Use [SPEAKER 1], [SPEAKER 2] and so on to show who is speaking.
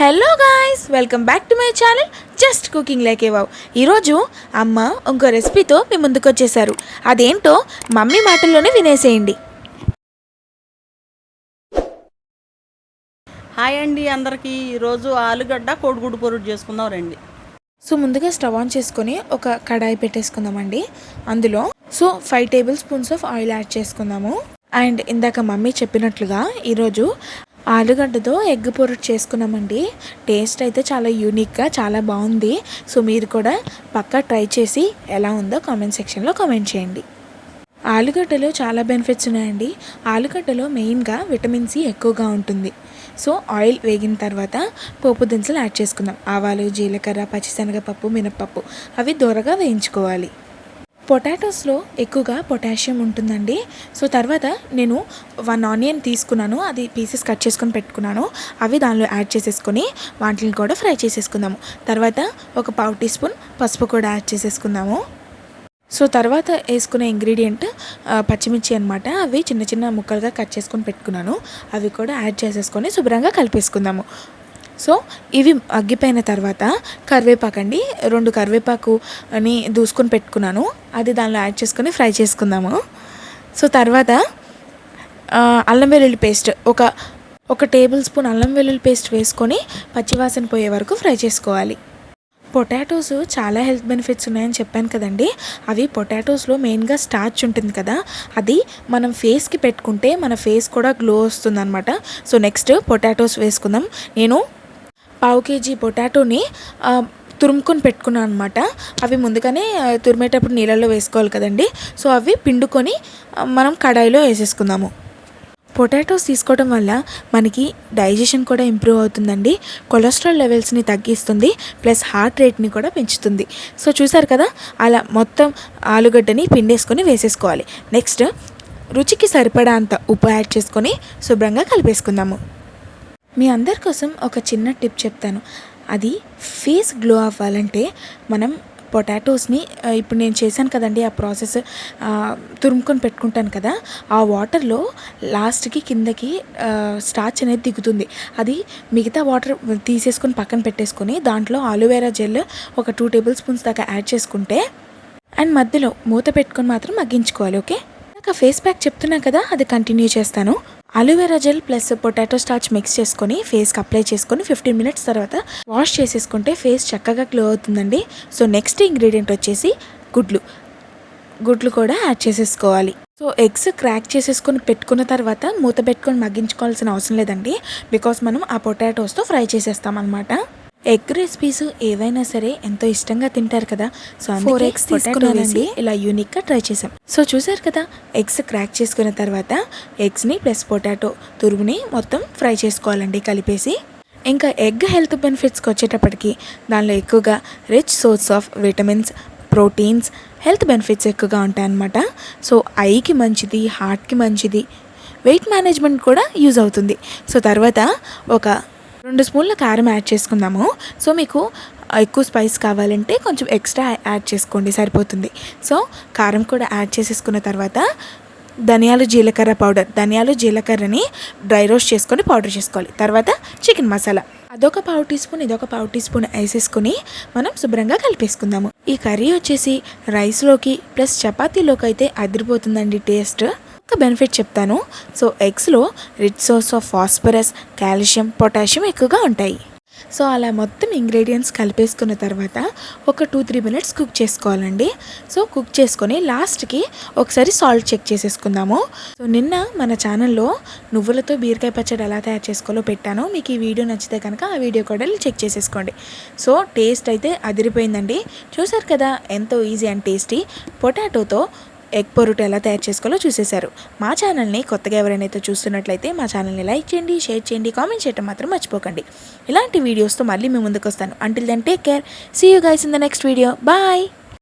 [SPEAKER 1] hello guys welcome back to my channel just cooking లేకే wow ఈరోజు అమ్మ ఇంకో రెసిపీతో మీ ముందుకు వచ్చేసారు అదేంటో మమ్మీ మాటల్లోనే వినేసేయండి హాయ్ అండి అందరికీ ఈరోజు ఆలుగడ్డ కోడిగుడ్డు పొరుడు చేసుకుందాం రండి సో ముందుగా స్టవ్ ఆన్ చేసుకొని ఒక కడాయి పెట్టేసుకుందామండి అందులో so five tablespoons of oil add చేసుకుందాము అండ్ ఇందాక మమ్మీ చెప్పినట్లుగా ఈరోజు ఆలుగడ్డతో ఎగ్ పొరుట్ చేసుకున్నామండి టేస్ట్ అయితే చాలా యూనిక్గా చాలా బాగుంది సో మీరు కూడా పక్కా ట్రై చేసి ఎలా ఉందో కామెంట్ సెక్షన్లో కామెంట్ చేయండి ఆలుగడ్డలో చాలా బెనిఫిట్స్ ఉన్నాయండి ఆలుగడ్డలో మెయిన్గా విటమిన్ సి ఎక్కువగా ఉంటుంది సో ఆయిల్ వేగిన తర్వాత పోపు దినుసులు యాడ్ చేసుకుందాం ఆవాలు జీలకర్ర పచ్చిశనగపప్పు మినప్పప్పు అవి దూరగా వేయించుకోవాలి పొటాటోస్లో ఎక్కువగా పొటాషియం ఉంటుందండి సో తర్వాత నేను వన్ ఆనియన్ తీసుకున్నాను అది పీసెస్ కట్ చేసుకొని పెట్టుకున్నాను అవి దానిలో యాడ్ చేసేసుకొని వాటిని కూడా ఫ్రై చేసేసుకుందాము తర్వాత ఒక పావు టీ స్పూన్ పసుపు కూడా యాడ్ చేసేసుకుందాము సో తర్వాత వేసుకునే ఇంగ్రీడియంట్ పచ్చిమిర్చి అనమాట అవి చిన్న చిన్న ముక్కలుగా కట్ చేసుకొని పెట్టుకున్నాను అవి కూడా యాడ్ చేసేసుకొని శుభ్రంగా కలిపేసుకుందాము సో ఇవి అగ్గిపోయిన తర్వాత కరివేపాకు అండి రెండు కరివేపాకు అని దూసుకొని పెట్టుకున్నాను అది దానిలో యాడ్ చేసుకొని ఫ్రై చేసుకుందాము సో తర్వాత అల్లం వెల్లుల్లి పేస్ట్ ఒక ఒక టేబుల్ స్పూన్ అల్లం వెల్లుల్లి పేస్ట్ వేసుకొని పచ్చివాసన పోయే వరకు ఫ్రై చేసుకోవాలి పొటాటోస్ చాలా హెల్త్ బెనిఫిట్స్ ఉన్నాయని చెప్పాను కదండి అవి పొటాటోస్లో మెయిన్గా స్టార్చ్ ఉంటుంది కదా అది మనం ఫేస్కి పెట్టుకుంటే మన ఫేస్ కూడా గ్లో వస్తుంది అనమాట సో నెక్స్ట్ పొటాటోస్ వేసుకుందాం నేను పావు కేజీ పొటాటోని తురుముకొని పెట్టుకున్నాను అనమాట అవి ముందుగానే తురిమేటప్పుడు నీళ్ళలో వేసుకోవాలి కదండి సో అవి పిండుకొని మనం కడాయిలో వేసేసుకుందాము పొటాటోస్ తీసుకోవడం వల్ల మనకి డైజెషన్ కూడా ఇంప్రూవ్ అవుతుందండి కొలెస్ట్రాల్ లెవెల్స్ని తగ్గిస్తుంది ప్లస్ హార్ట్ రేట్ని కూడా పెంచుతుంది సో చూసారు కదా అలా మొత్తం ఆలుగడ్డని పిండేసుకొని వేసేసుకోవాలి నెక్స్ట్ రుచికి సరిపడా అంత ఉప్పు యాడ్ చేసుకొని శుభ్రంగా కలిపేసుకుందాము మీ అందరి కోసం ఒక చిన్న టిప్ చెప్తాను అది ఫేస్ గ్లో అవ్వాలంటే మనం పొటాటోస్ని ఇప్పుడు నేను చేశాను కదండి ఆ ప్రాసెస్ తురుముకొని పెట్టుకుంటాను కదా ఆ వాటర్లో లాస్ట్కి కిందకి స్టార్చ్ అనేది దిగుతుంది అది మిగతా వాటర్ తీసేసుకొని పక్కన పెట్టేసుకొని దాంట్లో ఆలోవేరా జెల్ ఒక టూ టేబుల్ స్పూన్స్ దాకా యాడ్ చేసుకుంటే అండ్ మధ్యలో మూత పెట్టుకొని మాత్రం మగ్గించుకోవాలి ఓకే నాకు ఫేస్ ప్యాక్ చెప్తున్నాను కదా అది కంటిన్యూ చేస్తాను aloe vera gel plus potato starch mix చేసుకొని ఫేస్కి అప్లై చేసుకొని ఫిఫ్టీన్ మినిట్స్ తర్వాత వాష్ చేసేసుకుంటే ఫేస్ చక్కగా గ్లో అవుతుందండి సో నెక్స్ట్ ఇంగ్రీడియంట్ వచ్చేసి గుడ్లు గుడ్లు కూడా యాడ్ చేసేసుకోవాలి సో ఎగ్స్ క్రాక్ చేసేసుకొని పెట్టుకున్న తర్వాత మూత పెట్టుకొని మగ్గించుకోవాల్సిన అవసరం లేదండి బికాస్ మనం ఆ పొటాటోస్తో ఫ్రై చేసేస్తాం అనమాట ఎగ్ రెసిపీస్ ఏవైనా సరే ఎంతో ఇష్టంగా తింటారు కదా సో ఫోర్ ఎగ్స్ తీసుకున్నానండి ఇలా యూనిక్గా ట్రై చేసాం సో చూసారు కదా ఎగ్స్ క్రాక్ చేసుకున్న తర్వాత ఎగ్స్ని ప్లస్ పొటాటో తురుగుని మొత్తం ఫ్రై చేసుకోవాలండి కలిపేసి ఇంకా ఎగ్ హెల్త్ బెనిఫిట్స్కి వచ్చేటప్పటికి దానిలో ఎక్కువగా rich source of vitamins proteins health benefits ఎక్కువగా ఉంటాయన్నమాట సో ఐకి మంచిది హార్ట్కి మంచిది వెయిట్ మేనేజ్మెంట్ కూడా యూజ్ అవుతుంది సో తర్వాత ఒక రెండు స్పూన్ల కారం యాడ్ చేసుకుందాము సో మీకు ఎక్కువ స్పైస్ కావాలంటే కొంచెం ఎక్స్ట్రా యాడ్ చేసుకోండి సరిపోతుంది సో కారం కూడా యాడ్ చేసేసుకున్న తర్వాత ధనియాలు జీలకర్ర పౌడర్ ధనియాలు జీలకర్రని డ్రై రోస్ట్ చేసుకొని పౌడర్ చేసుకోవాలి తర్వాత చికెన్ మసాలా అదొక పావు టీ స్పూన్ ఇదొక పావు టీ స్పూన్ వేసేసుకుని మనం శుభ్రంగా కలిపేసుకుందాము ఈ కర్రీ వచ్చేసి రైస్లోకి ప్లస్ చపాతీలోకి అయితే అదిరిపోతుందండి టేస్ట్ ఒక్క బెనిఫిట్ చెప్తాను సో ఎగ్స్లో rich source of phosphorus calcium potassium ఎక్కువగా ఉంటాయి సో అలా మొత్తం ఇంగ్రీడియంట్స్ కలిపేసుకున్న తర్వాత ఒక టూ త్రీ మినిట్స్ కుక్ చేసుకోవాలండి సో కుక్ చేసుకొని లాస్ట్కి ఒకసారి సాల్ట్ చెక్ చేసేసుకుందాము సో నిన్న మన ఛానల్లో నువ్వులతో బీరకాయ పచ్చడి ఎలా తయారు చేసుకోవాలో పెట్టాను మీకు ఈ వీడియో నచ్చితే కనుక ఆ వీడియో కూడా చెక్ చేసేసుకోండి సో టేస్ట్ అయితే అదిరిపోయిందండి చూసారు కదా ఎంతో ఈజీ అండ్ టేస్టీ పొటాటోతో ఎగ్ పొరుట ఎలా తయారు చేసుకోవాలో చూసేశారు మా ఛానల్ని కొత్తగా ఎవరైనా చూస్తున్నట్లయితే మా ఛానల్ని లైక్ చేయండి షేర్ చేయండి కామెంట్ చేయడం మాత్రం మర్చిపోకండి ఇలాంటి వీడియోస్తో మళ్ళీ మీ ముందుకు వస్తాను until then take care see you guys in the next video bye